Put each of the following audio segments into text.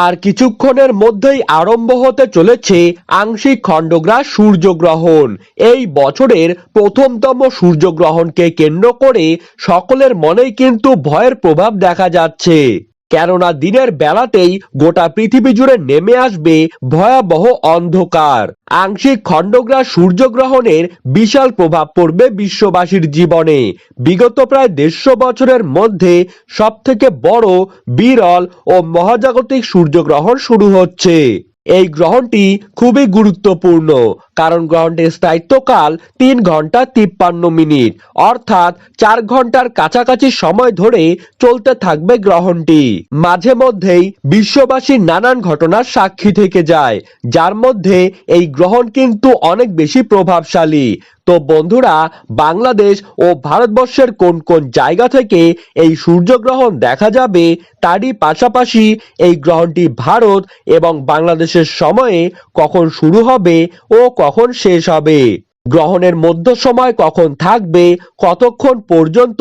আর কিছুক্ষণের মধ্যেই আরম্ভ হতে চলেছে আংশিক খণ্ডগ্রাস সূর্যগ্রহণ। এই বছরের প্রথমতম সূর্যগ্রহণকে কেন্দ্র করে সকলের মনেই কিন্তু ভয়ের প্রভাব দেখা যাচ্ছে। কেননা দিনের বেলাতেই গোটা পৃথিবী জুড়ে নেমে আসবে ভয়াবহ অন্ধকার। আংশিক খণ্ডগ্রাস সূর্যগ্রহণের বিশাল প্রভাব পড়বে বিশ্ববাসীর জীবনে। বিগত প্রায় দেড়শো বছরের মধ্যে সবথেকে বড় বিরল ও মহাজাগতিক সূর্যগ্রহণ শুরু হচ্ছে। এই গ্রহণটি খুবই গুরুত্বপূর্ণ, কারণ গ্রহণটির স্থায়িত্বকাল তিন ঘণ্টা তিপ্পান্ন মিনিট, অর্থাৎ চার ঘণ্টার কাছাকাছি সময় ধরে চলতে থাকবে গ্রহণটি। মাঝে মধ্যেই বিশ্ববাসী নানান ঘটনার সাক্ষী থেকে যায়, যার মধ্যে এই গ্রহণ কিন্তু অনেক বেশি প্রভাবশালী। তো বন্ধুরা, বাংলাদেশ ও ভারতবর্ষের কোন কোন জায়গা থেকে এই সূর্যগ্রহণ দেখা যাবে, তারই পাশাপাশি এই গ্রহণটি ভারত এবং বাংলাদেশের সময়ে কখন শুরু হবে ও কখন শেষ হবে। গ্রহণের মধ্য সময় কখন থাকবে, কতক্ষণ পর্যন্ত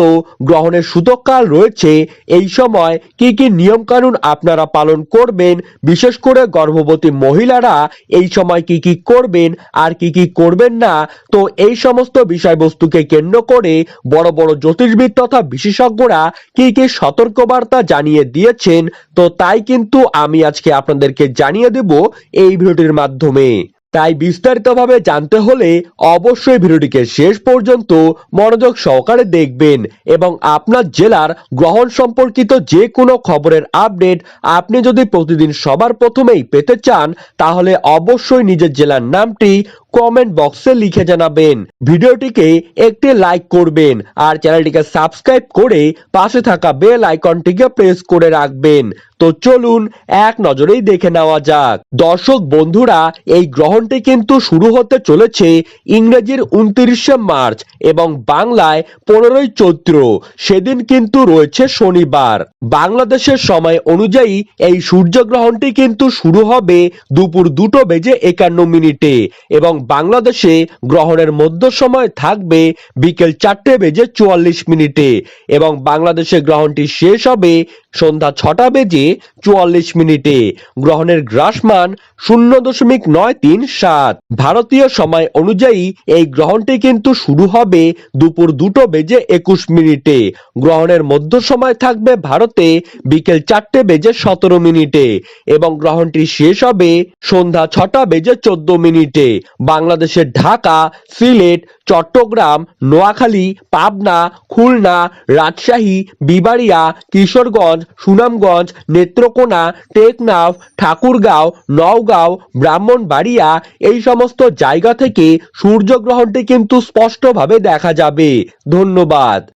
গ্রহণের সূতককাল রয়েছে, এই সময় কি কি নিয়মকানুন আপনারা পালন করবেন, বিশেষ করে গর্ভবতী মহিলারা এই সময় কি কি করবেন, আর কি কি করবেন না, তো এই সমস্ত বিষয়বস্তুকে কেন্দ্র করে বড় বড় জ্যোতিষবিদ তথা বিশেষজ্ঞরা কি কি সতর্কবার্তা জানিয়ে দিয়েছেন, তো তাই কিন্তু আমি আজকে আপনাদেরকে জানিয়ে দেব এই ভিডিওটির মাধ্যমে। তাই বিস্তারিতভাবে জানতে হলে অবশ্যই ভিডিওটিকে শেষ পর্যন্ত মনোযোগ সহকারে দেখবেন এবং আপনার জেলার গ্রহণ সম্পর্কিত যে কোনো খবরের আপডেট আপনি যদি প্রতিদিন সবার প্রথমেই পেতে চান, তাহলে অবশ্যই নিজের জেলার নামটি কমেন্ট বক্সে লিখে জানাবেন। ভিডিওটিকে একটি লাইক করবেন আর চ্যানেলটিকে সাবস্ক্রাইব করে পাশে থাকা বেল আইকনটিকে প্রেস করে রাখবেন। তো চলুন এক নজরেই দেখে নেওয়া যাক। দর্শক বন্ধুরা, এই গ্রহণটি কিন্তু শুরু হতে চলেছে ইংরেজির উনত্রিশে মার্চ এবং বাংলায় পনেরোই চৈত্র। সেদিন কিন্তু রয়েছে শনিবার। বাংলাদেশের সময় অনুযায়ী এই সূর্যগ্রহণটি কিন্তু শুরু হবে দুপুর দুটো বেজে একান্ন মিনিটে এবং বাংলাদেশে গ্রহণের মধ্য সময় থাকবে বিকেল চারটে বেজে চুয়াল্লিশ মিনিটে এবং বাংলাদেশে গ্রহণটি শেষ হবে সন্ধ্যা ছটা বেজে চুয়াল্লিশ মিনিটে। গ্রহণের গ্রাসমান শূন্য দশমিক নয় তিন সাত। ভারতীয় সময় অনুযায়ী এই গ্রহণটি কিন্তু শুরু হবে দুপুর দুটো বেজে একুশ মিনিটে। গ্রহণের মধ্য সময় থাকবে ভারতে বিকেল চারটে বেজে সতেরো মিনিটে এবং গ্রহণটি শেষ হবে সন্ধ্যা ছটা বেজে চোদ্দ মিনিটে। বাংলাদেশের ঢাকা, সিলেট চট্টগ্রাম, নোয়াখালী, পাবনা, খুলনা, রাজশাহী, বিবাড়িয়া, কিশোরগঞ্জ, সুনামগঞ্জ, নেত্রকোনা, টেকনাফ, ঠাকুরগাঁও, নওগাঁও, ব্রাহ্মণবাড়িয়া এই সমস্ত জায়গা থেকে সূর্যগ্রহণটি কিন্তু স্পষ্টভাবে দেখা যাবে। ধন্যবাদ।